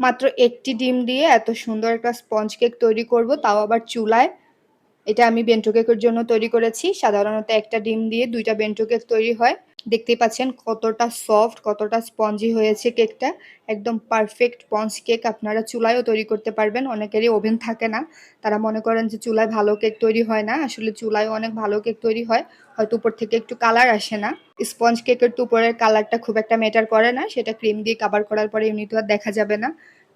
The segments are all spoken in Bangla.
মাত্র একটি ডিম দিয়ে এত সুন্দর একটা স্পঞ্জ কেক তৈরি করব, তাও আবার চুলায়। এটা আমি বেন্টো কেকের জন্য তৈরি করেছি। সাধারণত একটা ডিম দিয়ে দুইটা বেন্টো কেক তৈরি হয়। দেখতেই পাচ্ছেন কতটা সফট, কতটা স্পঞ্জি হয়েছে কেকটা। একদম পারফেক্ট স্পঞ্জ কেক আপনারা চুলায়ও তৈরি করতে পারবেন, অনেকেরই ওভেন থাকে না। তারা মনে করেন যে চুলায় ভালো কেক তৈরি হয় না, আসলে চুলায় অনেক ভালো কেক তৈরি হয়, হয়তো উপর থেকে একটু কালার আসে না। স্পঞ্জ কেকের তো উপরের কালারটা খুব একটা ম্যাটার করে না, সেটা ক্রিম দিয়ে কাবার করার পরে এমনিতে আর দেখা যাবে না,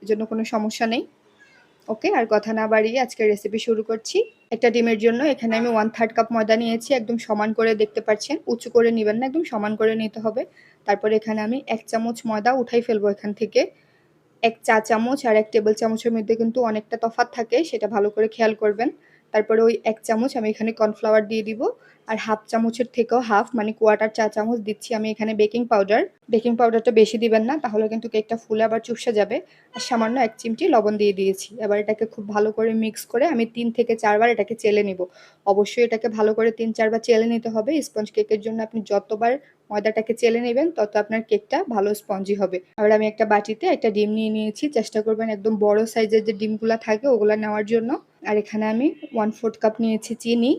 এজন্য কোনো সমস্যা নেই। ওকে, আর কথা না বাড়িয়ে আজকে রেসিপি শুরু করছি। একটা ডিমের জন্য এখানে আমি ওয়ান থার্ড কাপ ময়দা নিয়েছি, একদম সমান করে দেখতে পাচ্ছেন। উঁচু করে নেবেন না, একদম সমান করে নিতে হবে। তারপরে এখানে আমি এক চামচ ময়দা উঠাই ফেলব এখান থেকে। এক চা চামচ আর এক টেবিল চামচের মধ্যে কিন্তু অনেকটা তফাত থাকে, সেটা ভালো করে খেয়াল করবেন। তারপরে ওই এক চামচ আমি এখানে কর্নফ্লাওয়ার দিয়ে দিব। আর হাফ চামচের থেকেও হাফ মানে কোয়াটার চা চামচ দিচ্ছি আমি এখানে বেকিং পাউডার। বেকিং পাউডারটা বেশি দিবেন না, তাহলে কিন্তু কেকটা ফুলে আবার চুপসে যাবে। আর সামান্য এক চিমটি লবণ দিয়ে দিয়েছি। এবার এটাকে খুব ভালো করে মিক্স করে আমি তিন থেকে চারবার এটাকে চেলে নিব। অবশ্যই এটাকে ভালো করে তিন চারবার চেলে নিতে হবে। স্পঞ্জ কেকের জন্য আপনি যতবার ময়দাটাকে চেলে নেবেন, তত আপনার কেকটা ভালো স্পঞ্জি হবে। আবার আমি একটা বাটিতে একটা ডিম নিয়ে নিয়েছি, চেষ্টা করবেন একদম বড় সাইজের যে ডিমগুলো থাকে ওগুলো নেওয়ার জন্য। আর এখানে আমি ওয়ান ফোর্থ কাপ নিয়েছি চিনি।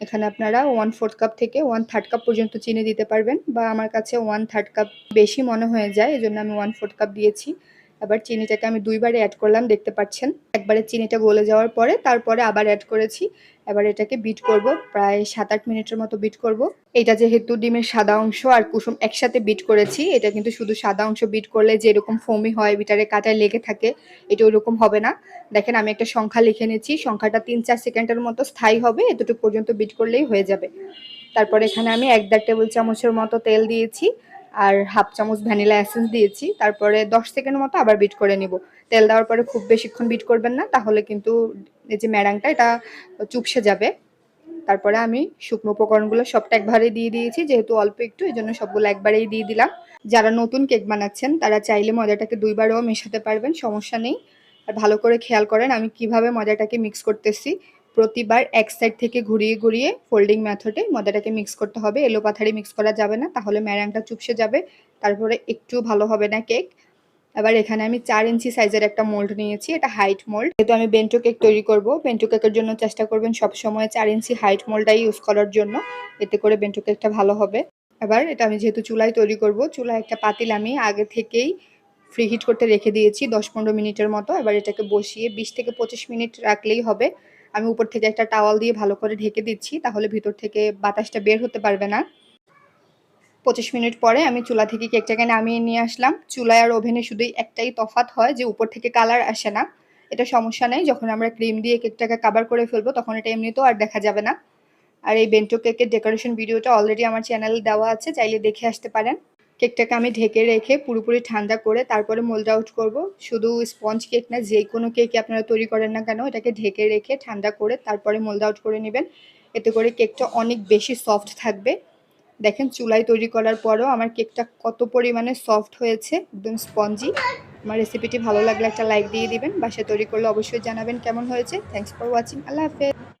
এখানে আপনারা ওয়ান ফোর্থ কাপ থেকে ওয়ান থার্ড কাপ পর্যন্ত চিনি দিতে পারবেন বা আমার কাছে ওয়ান থার্ড কাপ বেশি মনে হয়ে যায়, এজন্য আমি ওয়ান ফোর্থ কাপ দিয়েছি। এবার চিনিটাকে আমি দুইবারে অ্যাড করলাম, দেখতে পাচ্ছেন। একবারে চিনিটা গলে যাওয়ার পরে তারপরে আবার অ্যাড করেছি। এবার এটাকে বিট করব, প্রায় সাত আট মিনিটের মতো বিট করব। এটা যেহেতু ডিমের সাদা অংশ আর কুসুম একসাথে বিট করেছি, এটা কিন্তু শুধু সাদা অংশ বিট করলে যে এরকম ফোমি হয়, বিটারে কাটায় লেগে থাকে, এটা ওরকম হবে না। দেখেন, আমি একটা সংখ্যা লিখে নিয়েছি, সংখ্যাটা তিন চার সেকেন্ডের মতো স্থায়ী হবে, এতটুকু পর্যন্ত বিট করলেই হয়ে যাবে। তারপর এখানে আমি এক দেড় টেবিল চামচের মতো তেল দিয়েছি। আর হাফ চামচ ভ্যানিলা অ্যাসেন্স দিয়েছি, তারপরে দশ সেকেন্ড মতো আবার বিট করে নিব। তেল দেওয়ার পরে খুব বেশিক্ষণ বিট করবেন না, তাহলে কিন্তু এই যে ম্যারাংটা, এটা চুপসে যাবে। তারপরে আমি শুকনো উপকরণগুলো সবটা একবারেই দিয়ে দিয়েছি, যেহেতু অল্প একটু, এই জন্য সবগুলো একবারেই দিয়ে দিলাম। যারা নতুন কেক বানাচ্ছেন, তারা চাইলে ময়দাটাকে দুইবারও মেশাতে পারবেন, সমস্যা নেই। আর ভালো করে খেয়াল করেন আমি কীভাবে ময়দাটাকে মিক্স করতেছি। প্রতিবার এক সাইড থেকে ঘুরিয়ে ঘুরিয়ে ফোল্ডিং মেথডে ময়দাটাকে মিক্স করতে হবে। এলো পাথারি মিক্স করা যাবে না, তাহলে ম্যারাংটা চুপসে যাবে, তারপরে একটু ভালো হবে না কেক এবার এখানে আমি চার ইঞ্চি সাইজের একটা মোল্ড নিয়েছি, এটা হাইট মোল্ড যেহেতু আমি বেন্টো কেক তৈরি করব বেন্টো কেকের জন্য চেষ্টা করবেন সব সময় চার ইঞ্চি হাইট মোল্ডটাই ইউজ করার জন্য, এতে করে বেন্টো কেকটা ভালো হবে। এবার এটা আমি যেহেতু চুলায় তৈরি করব, চুলায় একটা পাতিল আমি আগে থেকেই ফ্রি হিট করতে রেখে দিয়েছি দশ পনেরো মিনিটের মতো। এবার এটাকে বসিয়ে বিশ থেকে পঁচিশ মিনিট রাখলেই হবে। আমি উপর থেকে একটা টাওয়াল দিয়ে ভালো করে ঢেকে দিচ্ছি, তাহলে ভিতর থেকে বাতাসটা বের হতে পারবে না। পঁচিশ মিনিট পরে আমি চুলা থেকে কেকটাকে নামিয়ে নিয়ে আসলাম। চুলায় আর ওভেনে শুধুই একটাই তফাত হয় যে, উপর থেকে কালার আসে না। এটা সমস্যা নেই, যখন আমরা ক্রিম দিয়ে কেকটাকে কাবার করে ফেলব, তখন এটা এমনিতেও আর দেখা যাবে না। আর এই বেন্টো কেকের ডেকোরেশন ভিডিওটা অলরেডি আমার চ্যানেলে দেওয়া আছে, চাইলে দেখে আসতে পারেন। কেকটাকে আমি ঢেকে রেখে পুরোপুরি ঠান্ডা করে তারপরে মোল্ড আউট করব। শুধু স্পঞ্জ কেক না, যে কোনো কেকই আপনারা তৈরি করেন না কেন, এটাকে ঢেকে রেখে ঠান্ডা করে তারপরে মোল্ড আউট করে নেবেন। এতে করে কেকটা অনেক বেশি সফট থাকবে। দেখেন চুলায় তৈরি করার পরও আমার কেকটা কত পরিমাণে সফট হয়েছে, একদম স্পঞ্জি আমার রেসিপিটি ভালো লাগলে একটা লাইক দিয়ে দিবেন। বাসায় তৈরি করলে অবশ্যই জানাবেন কেমন হয়েছে। থ্যাংকস ফর ওয়াচিং আল্লাহ হাফেজ।